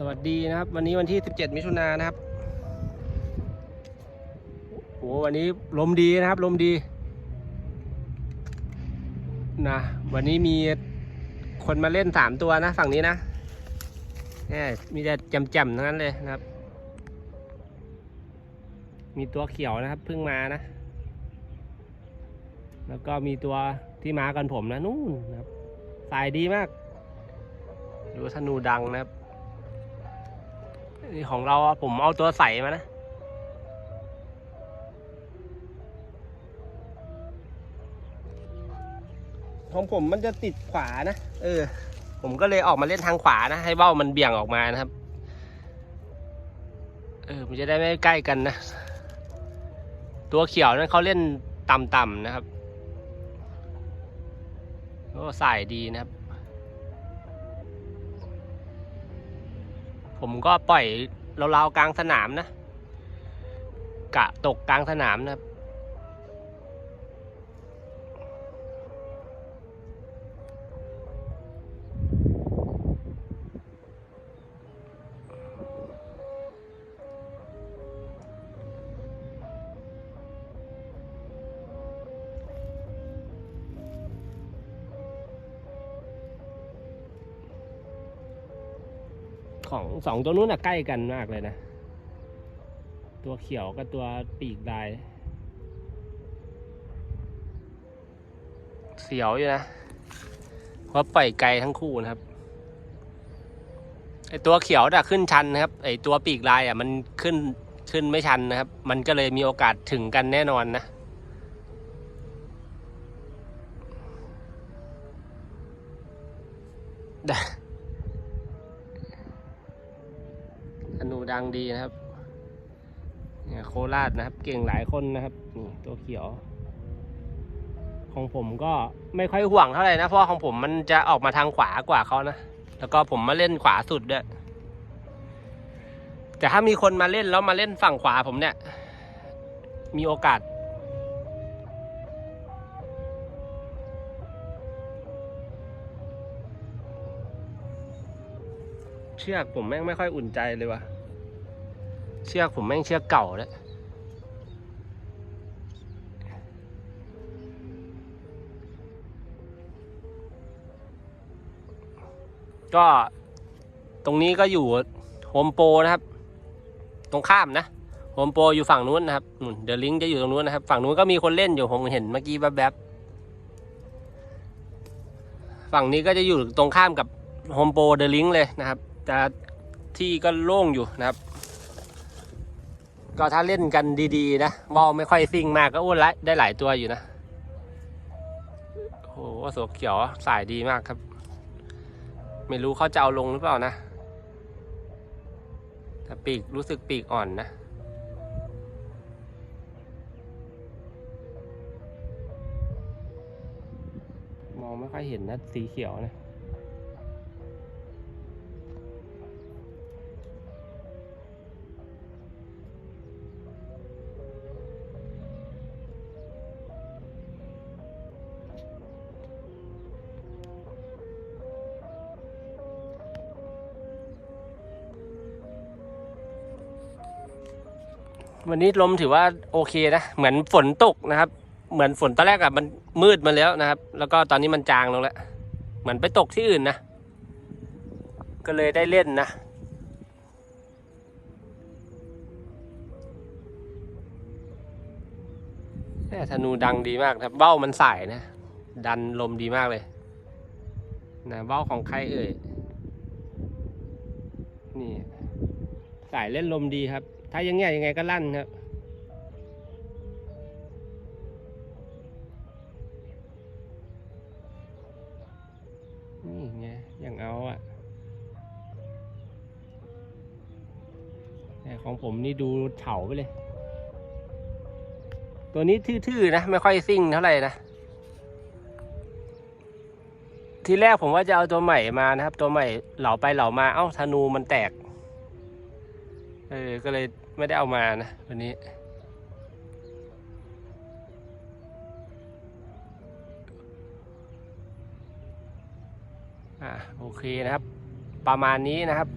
สวัสดีนะครับ วันนี้วันที่ 17 มิถุนายนนะครับโอ้วันนี้ลมดีนะครับลมดีนะวันนี้มีคนมาเล่นสามตัวนะ ฝั่งนี้นะแหมมีแต่จ่มๆทั้งนั้นเลยนะครับ มีตัวเขียวนะครับเพิ่งมานะ แล้วก็มีตัวที่มากันผมนะนู่นนะครับ สายดีมากดูธนูดังนะครับ ของเราอะผมเอาตัวใสมานะ ของผมมันจะติดขวานะ เออ ผมก็เลยออกมาเล่นทางขวานะ ให้เบ้ามันเบี่ยงออกมานะครับ เออ มันจะได้ไม่ใกล้กันนะ ตัวเขียวนั้นเขาเล่นต่ำๆนะครับโอ้สายดีนะครับ ผมก็ปล่อยเราๆกลางสนามนะ กะตกกลางสนามนะครับ ของสองตัวนู้นน่ะใกล้กันมากเลยนะ ตัวเขียวกับตัวปีกลาย เสียวอยู่นะเพราะปล่อยไกลทั้งคู่นะครับไอตัวเขียวน่ะขึ้นชันนะครับ ไอตัวปีกลายอะมันขึ้นขึ้นไม่ชันนะครับ มันก็เลยมีโอกาสถึงกันแน่นอนนะธนู ดังดีนะครับเนี่ยโคราชนะครับ เก่งหลายคนนะครับนี่ตัวเขียว ของผมก็ไม่ค่อยห่วงเท่าไหร่นะเพราะของผมมันจะออกมาทางขวากว่าเขานะแล้วก็ผมมาเล่นขวาสุดด้วยแต่ถ้ามีคนมาเล่นแล้วมาเล่นฝั่งขวาผมเนี่ย มีโอกาส เชือกผมแม่งไม่ค่อยอุ่นใจเลยว่ะ เชือกผมแม่งเชือกเก่าแล้วยก็ตรงนี้ก็อยู่โฮมโปรนะครับ ตรงข้ามนะโฮมโปรอยู่ฝั่งนู้นนะครับเดอะลิงจะอยู่ตรงนู้นนะครับ ฝั่งนู้นก็มีคนเล่นอยู่ผมเห็นเมื่อกี้แวบๆฝั่งนี้ก็จะอยู่ตรงข้ามกับโฮมโปรเดอะลิงเลยนะครับ แต่ที่ก็โล่งอยู่นะครับ ก็ถ้าเล่นกันดีๆนะบอลไม่ค่อยซิ่งมากก็อ้วนได้หลายตัวอยู่นะโอ้โหสวเขียวสายดีมากครับ ไม่รู้เขาจะเอาลงหรือเปล่านะแต่ปีกรู้สึกปีกอ่อนนะมองไม่ค่อยเห็นนะสีเขียวนะ วันนี้ลมถือว่าโอเคนะ เหมือนฝนตกนะครับ เหมือนฝนตอนแรกอะมันมืดมาแล้วนะครับ แล้วก็ตอนนี้มันจางลงแล้ว เหมือนไปตกที่อื่นนะ ก็เลยได้เล่นนะแธนูดังดีมากครับเบ้ามันสายนะ ดันลมดีมากเลยนะเบ้าของใครเอ่ย นี่ สายเล่นลมดีครับ ถ้ายังเงี้ยยังไงก็ลั่นครับนี่ไงอย่างเอาอะแต่ของผมนี่ดูเฉาไปเลย ตัวนี้ทื่อๆนะ ไม่ค่อยซิ่งเท่าไหร่นะทีแรกผมว่าจะเอาตัวใหม่มานะครับ ตัวใหม่เหล่าไปเหล่ามาเอ้าธนูมันแตก เออ ก็เลยไม่ได้เอามานะ วันนี้ อ่าโอเคนะครับ ประมาณนี้นะครับ